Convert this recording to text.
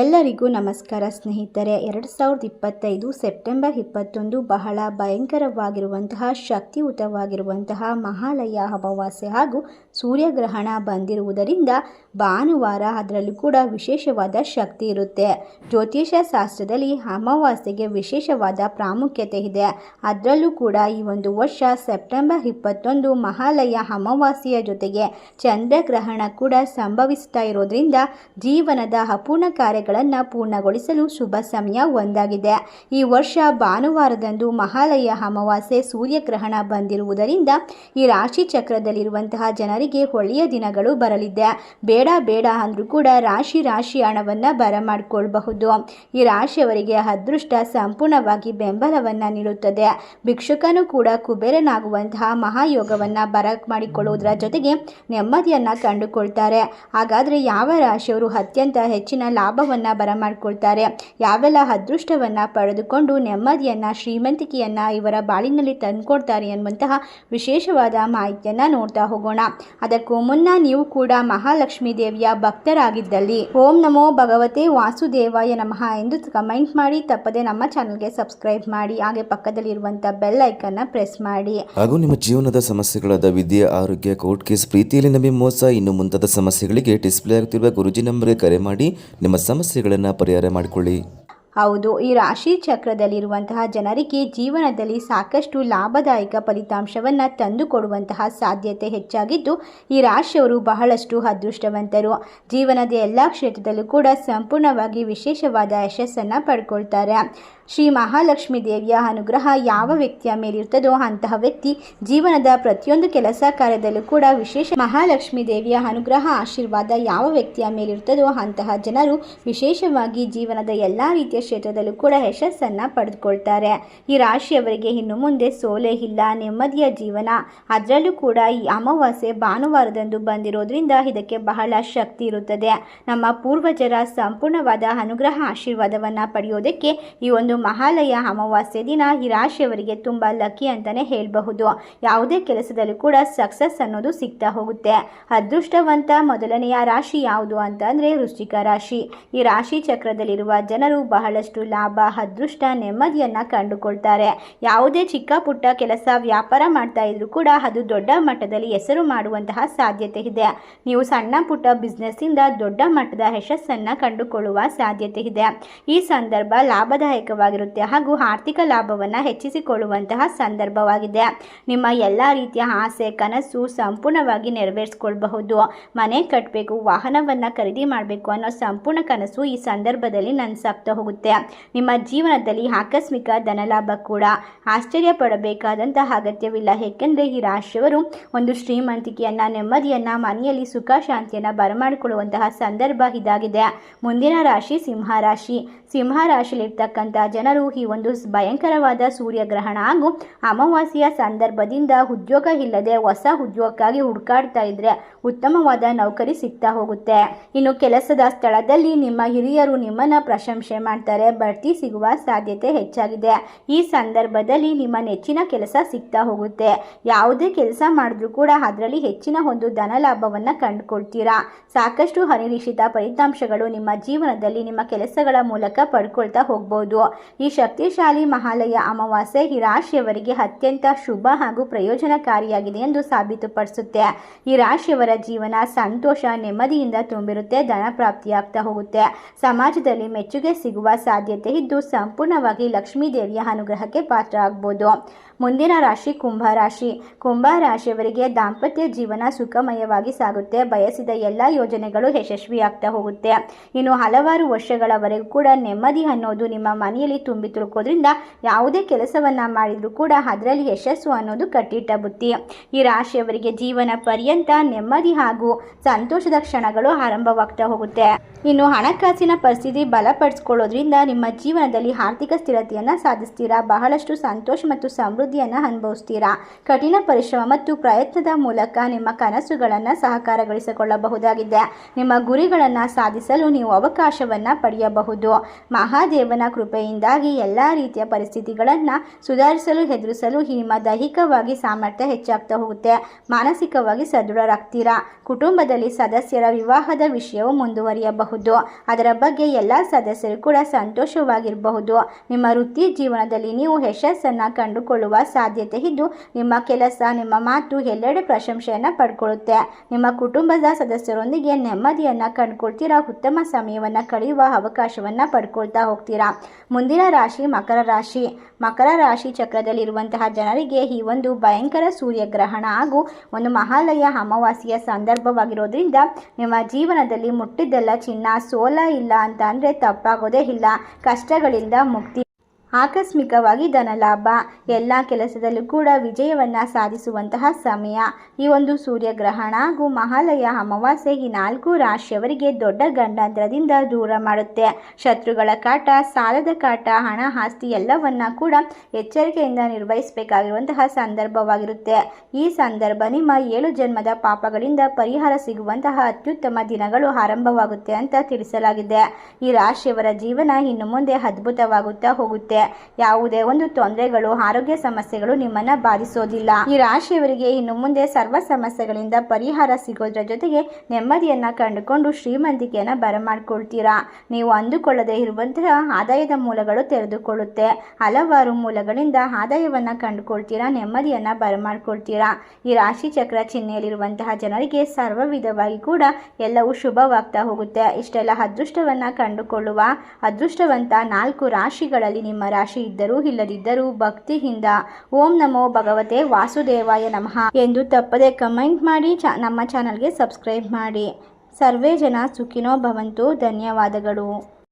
ಎಲ್ಲರಿಗೂ ನಮಸ್ಕಾರ ಸ್ನೇಹಿತರೆ. ಎರಡು ಸಾವಿರದ ಇಪ್ಪತ್ತೈದು ಸೆಪ್ಟೆಂಬರ್ ಇಪ್ಪತ್ತೊಂದು ಬಹಳ ಭಯಂಕರವಾಗಿರುವಂತಹ ಶಕ್ತಿಯುತವಾಗಿರುವಂತಹ ಮಹಾಲಯ ಅಮಾವಾಸ್ಯೆ ಹಾಗೂ ಸೂರ್ಯಗ್ರಹಣ ಬಂದಿರುವುದರಿಂದ ಭಾನುವಾರ ಅದರಲ್ಲೂ ಕೂಡ ವಿಶೇಷವಾದ ಶಕ್ತಿ ಇರುತ್ತೆ. ಜ್ಯೋತಿಷ ಶಾಸ್ತ್ರದಲ್ಲಿ ಅಮಾವಾಸ್ಯೆಗೆ ವಿಶೇಷವಾದ ಪ್ರಾಮುಖ್ಯತೆ ಇದೆ. ಅದರಲ್ಲೂ ಕೂಡ ಈ ಒಂದು ವರ್ಷ ಸೆಪ್ಟೆಂಬರ್ ಇಪ್ಪತ್ತೊಂದು ಮಹಾಲಯ ಅಮಾವಾಸ್ಯೆಯ ಜೊತೆಗೆ ಚಂದ್ರಗ್ರಹಣ ಕೂಡ ಸಂಭವಿಸ್ತಾ ಇರೋದ್ರಿಂದ ಜೀವನದ ಅಪೂರ್ಣ ಕಾರ್ಯಗಳನ್ನು ಪೂರ್ಣಗೊಳಿಸಲು ಶುಭ ಸಮಯ ಒಂದಾಗಿದೆ. ಈ ವರ್ಷ ಭಾನುವಾರದಂದು ಮಹಾಲಯ ಅಮಾವಾಸ್ಯೆ ಸೂರ್ಯಗ್ರಹಣ ಬಂದಿರುವುದರಿಂದ ಈ ರಾಶಿ ಚಕ್ರದಲ್ಲಿರುವಂತಹ ಜನರಿಗೆ ಒಳ್ಳೆಯ ದಿನಗಳು ಬರಲಿದೆ. ಬೇಡ ಬೇಡ ಅಂದರೂ ಕೂಡ ರಾಶಿ ರಾಶಿ ಹಣವನ್ನು ಬರಮಾಡಿಕೊಳ್ಬಹುದು ಈ ರಾಶಿಯವರಿಗೆ ಅದೃಷ್ಟ ಸಂಪೂರ್ಣವಾಗಿ ಬೆಂಬಲವನ್ನು ನೀಡುತ್ತದೆ. ಭಿಕ್ಷುಕನು ಕೂಡ ಕುಬೇರನಾಗುವಂತಹ ಮಹಾಯೋಗವನ್ನು ಬರ ಮಾಡಿಕೊಳ್ಳುವುದರ ಜೊತೆಗೆ ನೆಮ್ಮದಿಯನ್ನು ಕಂಡುಕೊಳ್ತಾರೆ. ಹಾಗಾದರೆ ಯಾವ ರಾಶಿಯವರು ಅತ್ಯಂತ ಹೆಚ್ಚಿನ ಲಾಭವನ್ನು ಬರಮಾಡಿಕೊಳ್ತಾರೆ ಯಾವೆಲ್ಲ ಅದೃಷ್ಟವನ್ನು ಪಡೆದುಕೊಂಡು ನೆಮ್ಮದಿಯನ್ನು, ಶ್ರೀಮಂತಿಕೆಯನ್ನು ಇವರ ಬಾಳಿನಲ್ಲಿ ತಂದುಕೊಡ್ತಾರೆ ಎನ್ನುವಂತಹ ವಿಶೇಷವಾದ ಮಾಹಿತಿಯನ್ನು ನೋಡ್ತಾ ಹೋಗೋಣ. ಅದಕ್ಕೂ ಮುನ್ನ ನೀವು ಕೂಡ ಮಹಾಲಕ್ಷ್ಮೀ ದೇವಿಯ ಭಕ್ತರಾಗಿದ್ದಲ್ಲಿ. ಓಂ ನಮೋ ಭಗವತೆ ವಾಸುದೇವಾಯ ನಮಃ ಎಂದು ಕಮೆಂಟ್ ಮಾಡಿ, ತಪ್ಪದೆ ನಮ್ಮ ಚಾನಲ್ಗೆ ಸಬ್ಸ್ಕ್ರೈಬ್ ಮಾಡಿ, ಹಾಗೆ ಪಕ್ಕದಲ್ಲಿರುವಂಥ ಬೆಲ್ ಐಕನ್ನ ಪ್ರೆಸ್ ಮಾಡಿ. ಹಾಗೂ ನಿಮ್ಮ ಜೀವನದ ಸಮಸ್ಯೆಗಳಾದ ವಿದ್ಯೆ, ಆರೋಗ್ಯ, ಕೋರ್ಟ್ ಕೇಸ್, ಪ್ರೀತಿಯಲ್ಲಿ ನಂಬಿ ಮೋಸ, ಇನ್ನು ಮುಂತಾದ ಸಮಸ್ಯೆಗಳಿಗೆ ಡಿಸ್ಪ್ಲೇ ಆಗುತ್ತಿರುವ ಗುರುಜಿ ನಂಬರ್ಗೆ ಕರೆ ಮಾಡಿ ನಿಮ್ಮ ಸಮಸ್ಯೆಗಳನ್ನು ಪರಿಹಾರ ಮಾಡಿಕೊಳ್ಳಿ. ಹೌದು, ಈ ರಾಶಿ ಚಕ್ರದಲ್ಲಿರುವಂತಹ ಜನರಿಗೆ ಜೀವನದಲ್ಲಿ ಸಾಕಷ್ಟು ಲಾಭದಾಯಕ ಫಲಿತಾಂಶವನ್ನು ತಂದುಕೊಡುವಂತಹ ಸಾಧ್ಯತೆ ಹೆಚ್ಚಾಗಿದ್ದು, ಈ ರಾಶಿಯವರು ಬಹಳಷ್ಟು ಅದೃಷ್ಟವಂತರು. ಜೀವನದ ಎಲ್ಲ ಕ್ಷೇತ್ರದಲ್ಲೂ ಕೂಡ ಸಂಪೂರ್ಣವಾಗಿ ವಿಶೇಷವಾದ ಯಶಸ್ಸನ್ನು ಪಡ್ಕೊಳ್ತಾರೆ. ಶ್ರೀ ಮಹಾಲಕ್ಷ್ಮೀ ದೇವಿಯ ಅನುಗ್ರಹ ಯಾವ ವ್ಯಕ್ತಿಯ ಮೇಲಿರ್ತದೋ ಅಂತಹ ವ್ಯಕ್ತಿ ಜೀವನದ ಪ್ರತಿಯೊಂದು ಕೆಲಸ ಕಾರ್ಯದಲ್ಲೂ ಕೂಡ ವಿಶೇಷ ಮಹಾಲಕ್ಷ್ಮೀ ದೇವಿಯ ಅನುಗ್ರಹ, ಆಶೀರ್ವಾದ ಯಾವ ವ್ಯಕ್ತಿಯ ಮೇಲಿರ್ತದೋ ಅಂತಹ ಜನರು ವಿಶೇಷವಾಗಿ ಜೀವನದ ಎಲ್ಲ ರೀತಿಯ ಕ್ಷೇತ್ರದಲ್ಲೂ ಕೂಡ ಯಶಸ್ಸನ್ನು ಪಡೆದುಕೊಳ್ತಾರೆ. ಈ ರಾಶಿಯವರಿಗೆ ಇನ್ನು ಮುಂದೆ ಸೋಲೆ ಇಲ್ಲ, ನೆಮ್ಮದಿಯ ಜೀವನ. ಅದರಲ್ಲೂ ಕೂಡ ಈ ಅಮಾವಾಸ್ಯೆ ಭಾನುವಾರದಂದು ಬಂದಿರೋದ್ರಿಂದ ಇದಕ್ಕೆ ಬಹಳ ಶಕ್ತಿ ಇರುತ್ತದೆ. ನಮ್ಮ ಪೂರ್ವಜರ ಸಂಪೂರ್ಣವಾದ ಅನುಗ್ರಹ ಆಶೀರ್ವಾದವನ್ನು ಪಡೆಯೋದಕ್ಕೆ ಈ ಒಂದು ಮಹಾಲಯ ಅಮಾವಾಸ್ಯೆ ದಿನ ಈ ರಾಶಿಯವರಿಗೆ ತುಂಬ ಲಕ್ಕಿ ಅಂತಲೇ ಹೇಳಬಹುದು. ಯಾವುದೇ ಕೆಲಸದಲ್ಲೂ ಕೂಡ ಸಕ್ಸಸ್ ಅನ್ನೋದು ಸಿಗ್ತಾ ಹೋಗುತ್ತೆ. ಅದೃಷ್ಟವಂತ ಮೊದಲನೆಯ ರಾಶಿ ಯಾವುದು ಅಂತ ಅಂದರೆ ವೃಶ್ಚಿಕ ರಾಶಿ. ಈ ರಾಶಿ ಚಕ್ರದಲ್ಲಿರುವ ಜನರು ಬಹಳಷ್ಟು ಲಾಭ, ಅದೃಷ್ಟ, ನೆಮ್ಮದಿಯನ್ನು ಕಂಡುಕೊಳ್ತಾರೆ. ಯಾವುದೇ ಚಿಕ್ಕ ಪುಟ್ಟ ಕೆಲಸ ವ್ಯಾಪಾರ ಮಾಡ್ತಾ ಇದ್ರೂ ಕೂಡ ಅದು ದೊಡ್ಡ ಮಟ್ಟದಲ್ಲಿ ಹೆಸರು ಮಾಡುವಂತಹ ಸಾಧ್ಯತೆ ಇದೆ. ನೀವು ಸಣ್ಣ ಪುಟ್ಟ ಬಿಸ್ನೆಸ್ಸಿಂದ ದೊಡ್ಡ ಮಟ್ಟದ ಯಶಸ್ಸನ್ನು ಕಂಡುಕೊಳ್ಳುವ ಸಾಧ್ಯತೆ ಇದೆ. ಈ ಸಂದರ್ಭ ಲಾಭದಾಯಕವಾಗಿರುತ್ತೆ ಹಾಗೂ ಆರ್ಥಿಕ ಲಾಭವನ್ನು ಹೆಚ್ಚಿಸಿಕೊಳ್ಳುವಂತಹ ಸಂದರ್ಭವಾಗಿದೆ. ನಿಮ್ಮ ಎಲ್ಲ ರೀತಿಯ ಆಸೆ, ಕನಸು ಸಂಪೂರ್ಣವಾಗಿ ನೆರವೇರಿಸಿಕೊಳ್ಳಬಹುದು ಮನೆ ಕಟ್ಟಬೇಕು ವಾಹನವನ್ನು ಖರೀದಿ ಮಾಡಬೇಕು ಅನ್ನೋ ಸಂಪೂರ್ಣ ಕನಸು ಈ ಸಂದರ್ಭದಲ್ಲಿ ನನ್ಸಾಗ್ತಾ ಹೋಗುತ್ತೆ ನಿಮ್ಮ ಜೀವನದಲ್ಲಿ ಆಕಸ್ಮಿಕ ಧನಲಾಭ ಕೂಡ ಆಶ್ಚರ್ಯ ಪಡಬೇಕಾದಂತಹ ಅಗತ್ಯವಿಲ್ಲ. ಏಕೆಂದರೆ ಈ ರಾಶಿಯವರು ಒಂದು ಶ್ರೀಮಂತಿಕೆಯನ್ನು, ನೆಮ್ಮದಿಯನ್ನು, ಮನೆಯಲ್ಲಿ ಸುಖ, ಶಾಂತಿಯನ್ನು ಬರಮಾಡಿಕೊಳ್ಳುವಂತಹ ಸಂದರ್ಭ ಇದಾಗಿದೆ. ಮುಂದಿನ ರಾಶಿ ಸಿಂಹ ರಾಶಿ. ಸಿಂಹ ರಾಶಿಯಲ್ಲಿರ್ತಕ್ಕಂಥ ಜನರು ಈ ಒಂದು ಭಯಂಕರವಾದ ಸೂರ್ಯಗ್ರಹಣ ಹಾಗೂ ಅಮಾವಾಸ್ಯೆಯ ಸಂದರ್ಭದಿಂದ ಉದ್ಯೋಗ ಇಲ್ಲದೆ ಹೊಸ ಉದ್ಯೋಗಕ್ಕಾಗಿ ಹುಡುಕಾಡ್ತಾ ಇದ್ರೆ ಉತ್ತಮವಾದ ನೌಕರಿ ಸಿಗ್ತಾ ಹೋಗುತ್ತೆ. ಇನ್ನು ಕೆಲಸದ ಸ್ಥಳದಲ್ಲಿ ನಿಮ್ಮ ಹಿರಿಯರು ನಿಮ್ಮನ್ನ ಪ್ರಶಂಸೆ ಮಾಡ್ತಾರೆ ಬಡ್ತಿ ಸಿಗುವ ಸಾಧ್ಯತೆ ಹೆಚ್ಚಾಗಿದೆ. ಈ ಸಂದರ್ಭದಲ್ಲಿ ನಿಮ್ಮ ನೆಚ್ಚಿನ ಕೆಲಸ ಸಿಗ್ತಾ ಹೋಗುತ್ತೆ. ಯಾವುದೇ ಕೆಲಸ ಮಾಡಿದ್ರೂ ಕೂಡ ಅದರಲ್ಲಿ ಹೆಚ್ಚಿನ ಒಂದು ಧನ ಲಾಭವನ್ನು ಕಂಡುಕೊಳ್ತೀರಾ? ಸಾಕಷ್ಟು ಅನಿರೀಕ್ಷಿತ ಫಲಿತಾಂಶಗಳು ನಿಮ್ಮ ಜೀವನದಲ್ಲಿ ನಿಮ್ಮ ಕೆಲಸಗಳ ಮೂಲಕ ಪಡ್ಕೊಳ್ತಾ ಹೋಗ್ಬೋದು. ಈ ಶಕ್ತಿಶಾಲಿ ಮಹಾಲಯ ಅಮಾವಾಸ್ಯೆ ಈ ರಾಶಿಯವರಿಗೆ ಅತ್ಯಂತ ಶುಭ ಹಾಗೂ ಪ್ರಯೋಜನಕಾರಿಯಾಗಿದೆ ಎಂದು ಸಾಬೀತುಪಡಿಸುತ್ತೆ. ಈ ರಾಶಿಯವರ ಜೀವನ ಸಂತೋಷ, ನೆಮ್ಮದಿಯಿಂದ ತುಂಬಿರುತ್ತೆ, ಧನ ಪ್ರಾಪ್ತಿಯಾಗ್ತಾ ಹೋಗುತ್ತೆ. ಸಮಾಜದಲ್ಲಿ ಮೆಚ್ಚುಗೆ ಸಿಗುವ ಸಾಧ್ಯತೆ ಇದ್ದು ಸಂಪೂರ್ಣವಾಗಿ ಲಕ್ಷ್ಮೀ ದೇವಿಯ ಅನುಗ್ರಹಕ್ಕೆ ಪಾತ್ರ ಆಗ್ಬೋದು ಮುಂದಿನ ರಾಶಿ ಕುಂಭ ರಾಶಿ. ಕುಂಭ ರಾಶಿಯವರಿಗೆ ದಾಂಪತ್ಯ ಜೀವನ ಸುಖಮಯವಾಗಿ ಸಾಗುತ್ತೆ. ಬಯಸಿದ ಎಲ್ಲ ಯೋಜನೆಗಳು ಯಶಸ್ವಿಯಾಗ್ತಾ ಹೋಗುತ್ತೆ. ಇನ್ನು ಹಲವಾರು ವರ್ಷಗಳವರೆಗೂ ಕೂಡ ನೆಮ್ಮದಿ ಅನ್ನೋದು ನಿಮ್ಮ ಮನೆಯಲ್ಲಿ ತುಂಬಿ ತುಳುಕೋದ್ರಿಂದ ಯಾವುದೇ ಕೆಲಸವನ್ನ ಮಾಡಿದರೂ ಕೂಡ ಅದರಲ್ಲಿ ಯಶಸ್ಸು ಅನ್ನೋದು ಕಟ್ಟಿಟ್ಟ ಬುತ್ತಿ ಈ ರಾಶಿಯವರಿಗೆ ಜೀವನ ಪರ್ಯಂತ ನೆಮ್ಮದಿ ಹಾಗೂ ಸಂತೋಷದ ಕ್ಷಣಗಳು ಆರಂಭವಾಗ್ತಾ ಹೋಗುತ್ತೆ. ಇನ್ನು ಹಣಕಾಸಿನ ಪರಿಸ್ಥಿತಿ ಬಲಪಡಿಸ್ಕೊಳ್ಳೋದ್ರಿಂದ ನಿಮ್ಮ ಜೀವನದಲ್ಲಿ ಆರ್ಥಿಕ ಸ್ಥಿರತೆಯನ್ನು ಸಾಧಿಸ್ತೀರಾ? ಬಹಳಷ್ಟು ಸಂತೋಷ ಮತ್ತು ಸಮೃದ್ಧಿಯನ್ನು ಅನುಭವಿಸ್ತೀರಾ? ಕಠಿಣ ಪರಿಶ್ರಮ ಮತ್ತು ಪ್ರಯತ್ನದ ಮೂಲಕ ನಿಮ್ಮ ಕನಸುಗಳನ್ನು ಸಹಕಾರಗೊಳಿಸಿಕೊಳ್ಳಬಹುದಾಗಿದೆ. ನಿಮ್ಮ ಗುರಿಗಳನ್ನು ಸಾಧಿಸಲು ನೀವು ಅವಕಾಶವನ್ನು ಪಡೆಯಬಹುದು. ಮಹಾದೇವನ ಕೃಪೆಯಿಂದಾಗಿ ಎಲ್ಲ ರೀತಿಯ ಪರಿಸ್ಥಿತಿಗಳನ್ನು ಸುಧಾರಿಸಲು, ಎದುರಿಸಲು ನಿಮ್ಮ ದೈಹಿಕವಾಗಿ ಸಾಮರ್ಥ್ಯ ಹೆಚ್ಚಾಗ್ತಾ ಹೋಗುತ್ತೆ. ಮಾನಸಿಕವಾಗಿ ಸದೃಢರಾಗ್ತೀರಾ? ಕುಟುಂಬದಲ್ಲಿ ಸದಸ್ಯರ ವಿವಾಹದ ವಿಷಯವು ಮುಂದುವರಿಯಬಹುದು. ಅದರ ಬಗ್ಗೆ ಎಲ್ಲ ಸದಸ್ಯರು ಕೂಡ ಸಂತೋಷವಾಗಿರಬಹುದು. ನಿಮ್ಮ ವೃತ್ತಿ ಜೀವನದಲ್ಲಿ ನೀವು ಯಶಸ್ಸನ್ನು ಕಂಡುಕೊಳ್ಳುವ ಸಾಧ್ಯತೆ ಇದ್ದು, ನಿಮ್ಮ ಕೆಲಸ, ನಿಮ್ಮ ಮಾತು ಎಲ್ಲೆಡೆ ಪ್ರಶಂಸೆಯನ್ನು ಪಡ್ಕೊಳ್ಳುತ್ತೆ. ನಿಮ್ಮ ಕುಟುಂಬದ ಸದಸ್ಯರೊಂದಿಗೆ ನೆಮ್ಮದಿಯನ್ನು ಕಂಡುಕೊಳ್ತೀರಾ? ಉತ್ತಮ ಸಮಯವನ್ನು ಕಳೆಯುವ ಅವಕಾಶವನ್ನು ಪಡ್ಕೊಳ್ತಾ ಹೋಗ್ತೀರಾ? ಮುಂದಿನ ರಾಶಿ ಮಕರ ರಾಶಿ. ಮಕರ ರಾಶಿ ಚಕ್ರದಲ್ಲಿರುವಂತಹ ಜನರಿಗೆ ಈ ಒಂದು ಭಯಂಕರ ಸೂರ್ಯಗ್ರಹಣ ಹಾಗೂ ಒಂದು ಮಹಾಲಯ ಅಮಾವಾಸ್ಯೆಯ ಸಂದರ್ಭವಾಗಿರೋದ್ರಿಂದ ನಿಮ್ಮ ಜೀವನದಲ್ಲಿ ಮುಟ್ಟಿದ್ದೆಲ್ಲ ಚಿನ್ನ, ಸೋಲ ಇಲ್ಲ ಅಂತ ಅಂದರೆ ತಪ್ಪಾಗೋದೇ ಇಲ್ಲ. ಕಷ್ಟಗಳಿಂದ ಮುಕ್ತಿ ಆಕಸ್ಮಿಕವಾಗಿ ಧನಲಾಭ ಎಲ್ಲ ಕೆಲಸದಲ್ಲೂ ಕೂಡ ವಿಜಯವನ್ನು ಸಾಧಿಸುವಂತಹ ಸಮಯ. ಈ ಒಂದು ಸೂರ್ಯಗ್ರಹಣ ಹಾಗೂ ಮಹಾಲಯ ಅಮಾವಾಸ್ಯೆ ಈ ನಾಲ್ಕು ರಾಶಿಯವರಿಗೆ ದೊಡ್ಡ ಗಂಡಾಂತರದಿಂದ ದೂರ ಮಾಡುತ್ತೆ. ಶತ್ರುಗಳ ಕಾಟ, ಸಾಲದ ಕಾಟ, ಹಣ, ಆಸ್ತಿ ಎಲ್ಲವನ್ನ ಕೂಡ ಎಚ್ಚರಿಕೆಯಿಂದ ನಿರ್ವಹಿಸಬೇಕಾಗಿರುವಂತಹ ಸಂದರ್ಭವಾಗಿರುತ್ತೆ. ಈ ಸಂದರ್ಭ ನಿಮ್ಮ ಏಳು ಜನ್ಮದ ಪಾಪಗಳಿಂದ ಪರಿಹಾರ ಸಿಗುವಂತಹ ಅತ್ಯುತ್ತಮ ದಿನಗಳು ಆರಂಭವಾಗುತ್ತೆ ಅಂತ ತಿಳಿಸಲಾಗಿದೆ. ಈ ರಾಶಿಯವರ ಜೀವನ ಇನ್ನು ಮುಂದೆ ಅದ್ಭುತವಾಗುತ್ತಾ ಹೋಗುತ್ತೆ. ಯಾವುದೇ ಒಂದು ತೊಂದರೆಗಳು, ಆರೋಗ್ಯ ಸಮಸ್ಯೆಗಳು ನಿಮ್ಮನ್ನ ಬಾಧಿಸೋದಿಲ್ಲ. ಈ ರಾಶಿಯವರಿಗೆ ಇನ್ನು ಮುಂದೆ ಸರ್ವ ಸಮಸ್ಯೆಗಳಿಂದ ಪರಿಹಾರ ಸಿಗೋದ್ರ ಜೊತೆಗೆ ನೆಮ್ಮದಿಯನ್ನ ಕಂಡುಕೊಂಡು ಶ್ರೀಮಂತಿಕೆಯನ್ನ ಬರಮಾಡ್ಕೊಳ್ತೀರಾ? ನೀವು ಅಂದುಕೊಳ್ಳದೆ ಇರುವಂತಹ ಆದಾಯದ ಮೂಲಗಳು ತೆರೆದುಕೊಳ್ಳುತ್ತೆ. ಹಲವಾರು ಮೂಲಗಳಿಂದ ಆದಾಯವನ್ನ ಕಂಡುಕೊಳ್ತೀರಾ, ನೆಮ್ಮದಿಯನ್ನ ಬರಮಾಡ್ಕೊಳ್ತೀರಾ? ಈ ರಾಶಿ ಚಕ್ರ ಚಿಹ್ನೆಯಲ್ಲಿರುವಂತಹ ಜನರಿಗೆ ಸರ್ವ ವಿಧವಾಗಿ ಕೂಡ ಎಲ್ಲವೂ ಶುಭವಾಗ್ತಾ ಹೋಗುತ್ತೆ. ಇಷ್ಟೆಲ್ಲ ಅದೃಷ್ಟವನ್ನ ಕಂಡುಕೊಳ್ಳುವ, ಅದೃಷ್ಟವಂತ ನಾಲ್ಕು ರಾಶಿಗಳಲ್ಲಿ ನಿಮ್ಮ ರಾಶಿ ಇದ್ದರೂ ಇಲ್ಲದಿದ್ದರೂ ಭಕ್ತಿಯಿಂದ ಓಂ ನಮೋ ಭಗವತೆ ವಾಸುದೇವಾಯ ನಮಃ ಎಂದು ತಪ್ಪದೆ ಕಮೆಂಟ್ ಮಾಡಿ ಚ, ನಮ್ಮ ಚಾನಲ್ಗೆ ಸಬ್ಸ್ಕ್ರೈಬ್ ಮಾಡಿ. ಸರ್ವೇ ಜನ ಸುಖಿನೋ ಭವಂತು. ಧನ್ಯವಾದಗಳು.